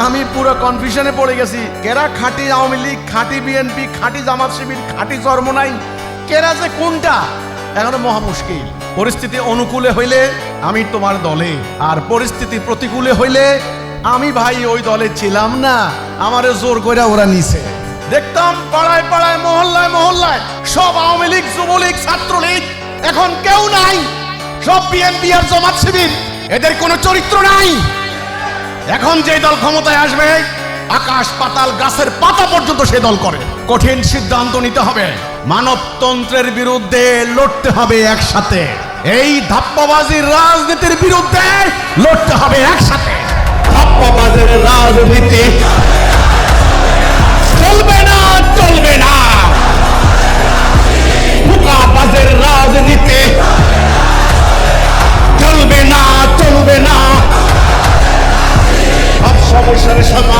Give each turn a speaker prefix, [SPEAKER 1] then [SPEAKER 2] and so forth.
[SPEAKER 1] আমি পুরো কনফিউশনে পড়ে গেছি। কেরা খাঁটি আওয়ামী লীগ, খাঁটি বিএনপি খাঁটি জামাত শিবির, খাঁটি চরমনাই কেরা যে কোনটা? এখন মহা মুশকিল। পরিস্থিতি অনুকূলে হইলে আমি তোমার দলে, আর পরিস্থিতি প্রতিকূলে হইলে আমি ভাই ওই দলে ছিলাম না। আমারে জোর করে ওরা নিছে। দেখতাম পাড়ায় পাড়ায়, মহল্লায় মহল্লায় সব আওয়ামী লীগ, যুবলীগ, ছাত্রলীগ, এখন কেউ নাই। সব বিএনপি আর জামাত শিবির, এদের কোনো চরিত্র নাই। এখন যে দল ক্ষমতায় আসবে, আকাশ পাতাল গাছের পাতা পর্যন্ত সে দল করে। কঠিন সিদ্ধান্ত নিতে হবে। মানবতন্ত্রের বিরুদ্ধে লড়তে হবে একসাথে। এই ধাপ্পাবাজির রাজনীতির বিরুদ্ধে লড়তে হবে একসাথে।
[SPEAKER 2] ধাপ্পাবাজের রাজনীতি চলবে না